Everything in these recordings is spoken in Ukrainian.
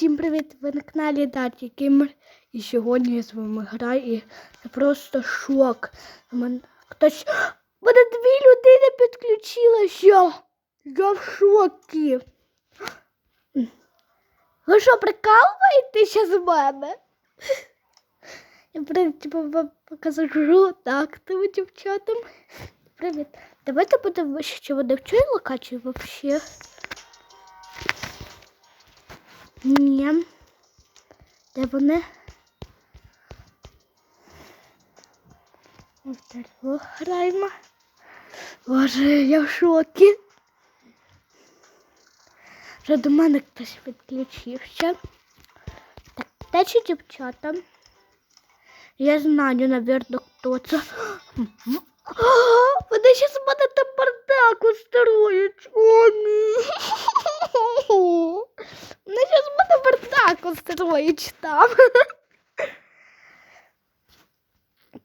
Всім привіт! Ви на каналі Даті Геймер. І сьогодні я з вами граю і це просто шок. У Мене хтось. Мене дві людини підключилося. Я в шокі. Ви що, прикалуєтеся з мене? Я типу, покажу так, тим дівчатам. Привіт. Давайте подивимося, чи вони в цій локації взагалі. Ні. Де вони? Второго граємо. Боже, я в шокі. Вже до мене хтось підключився. Так, де ці дівчата? Я знаю, навірно, хто це. Вони ще з мене там бардак устроють. О, ні. Бардак там.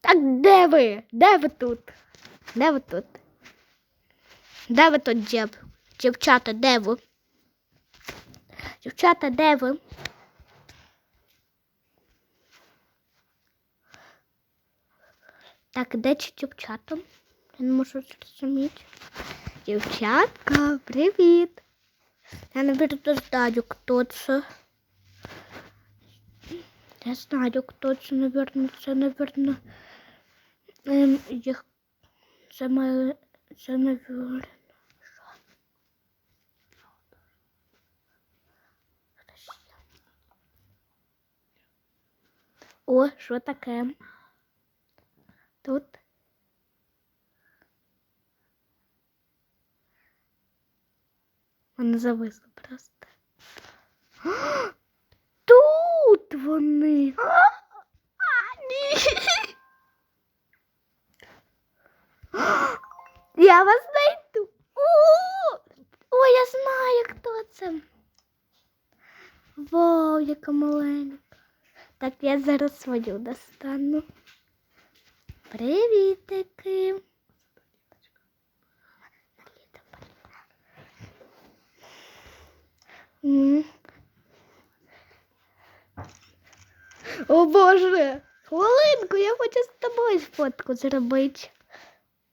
Так, де ви? Де ви тут? Де ви тут? Де ви тут, дів? Дівчата, де ви? Дівчата, де ви? Так, де ці дівчата? Я не можу зрозуміти. Дівчатка, привіт. Я навіть знаю, хто це. Я знаю, хто це, наверное, це, наверное, ем, їх, це моє, це, наверное, О, що таке? Тут. Вона зависла просто. Вау, яка маленька. Так, я зараз свою достану. Привітики. О Боже! Хвилинку, я хочу з тобою фотку зробити.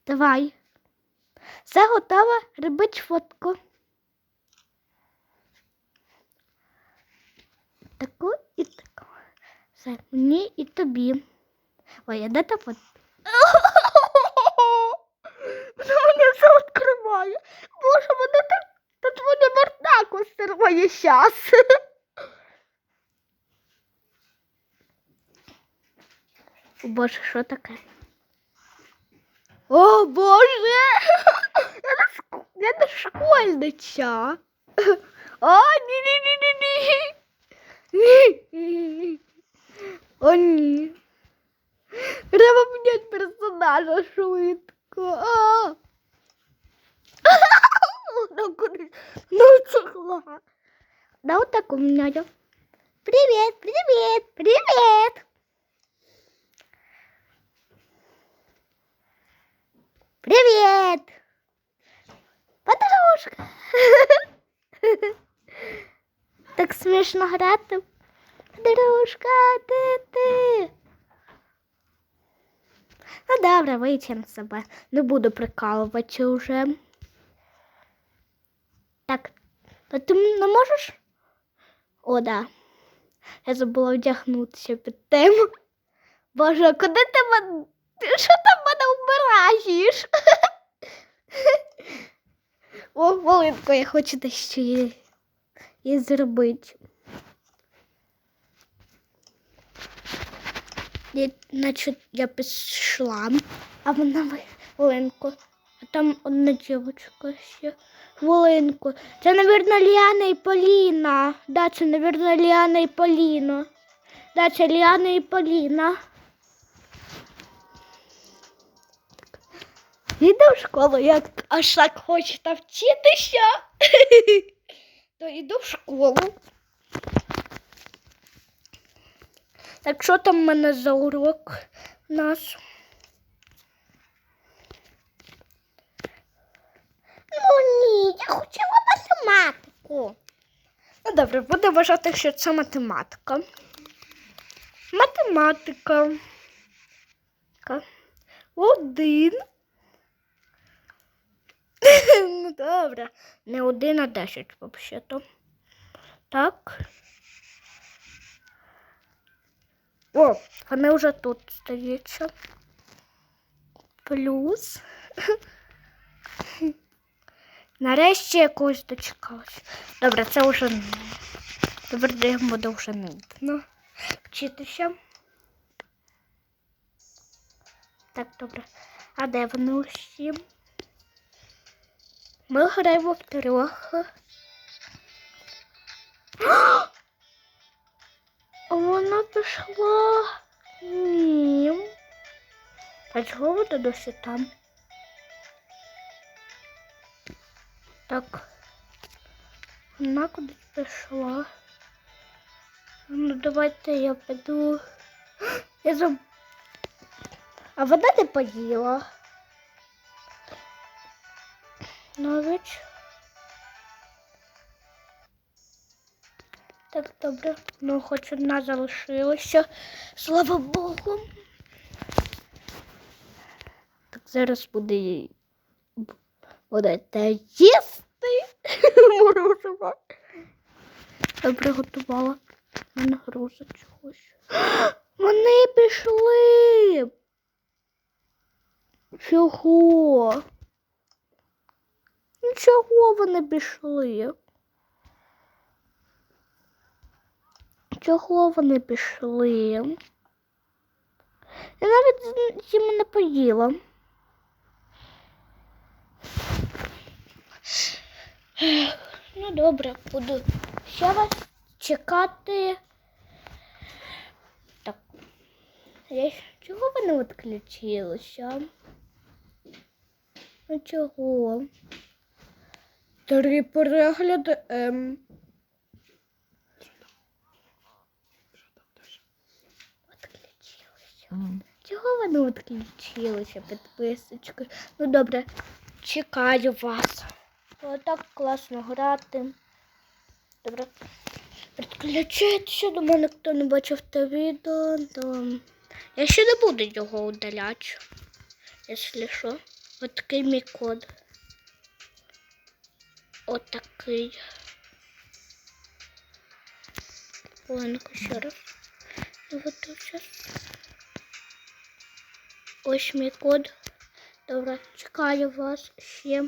Давай. Все готово, робить фотку. Таку і таку. Все, мені і тобі. Ой, а де та фото? Вона мене все відкриває. Боже, вона так тут вони бардак устроє щас. О, Боже, що таке? О, Боже! Я я школьниця. О, ні-ні-ні-ні-ні. Ні. О, ні. Треба міняти персонажа швидко. А. Ну, куди? Ну, чехла. Да, вот так у меня. идёт. Привет, привет, привет. Привет. Подружка. Так смішно грати. Подружка, ти ти. Ну добре, витягну себе. Не буду прикалувати вже. Так, а ти не можеш? О, да. Я забула вдягнутися під тему. Боже, куди ти мене? Що там мене вбираєш? О, волинку, я хочу дещо її, її зробити. Значить, я пішла, а вона ви- А там одна дівчинка ще. Хвилинку. Це, навірно, Ліана і Поліна. Да, це, навірно, Ліана і Поліна. Да, це Ліана і Поліна. Іду в школу, як аж так хочете вчитися. То йду в школу. Так що там в мене за урок у нас? Ну ні, я хотіла математику. Ну, добре, буду вважати, що це математика. Математика. Один. ну, добре. Не один, а десять, взагалі-то. Так. О, вони вже тут стаються. Плюс. Нарешті якусь дочекалась. Добре, це вже не. Тепер де буде вже нудно вчитися. Так, добре. А де вони усі? Ми граємо в трьох. Вона пішла. Ні. А чого вона досі там? Так. Вона кудись пішла. Ну, давайте я піду. Я заб... А вона не поїла. Навіть. Так, добре. Ну, хоч одна залишилася. Слава Богу. Так зараз буде їй будете їсти. Морозиво. Добре готувала. Мене груза чогось. Вони пішли. Чого? Ну, Чого вони пішли? Чого вони пішли? Я навіть з не поїла. Ну, добре, буду ще вас чекати. Так. Чого ви не відключилися? Ну чого? Три перегляди М. Відключилися. Чого ви не відключилися, підписочки? Ну добре, чекаю вас. О, так класно грати. Добре. Підключайтеся до мене, хто не бачив те відео, то я ще не буду його удаляти. Якщо що. От такий мій код. От такий. Ладно-ка ще раз. Введу зараз. Ось мій код. Добре, чекаю вас ще.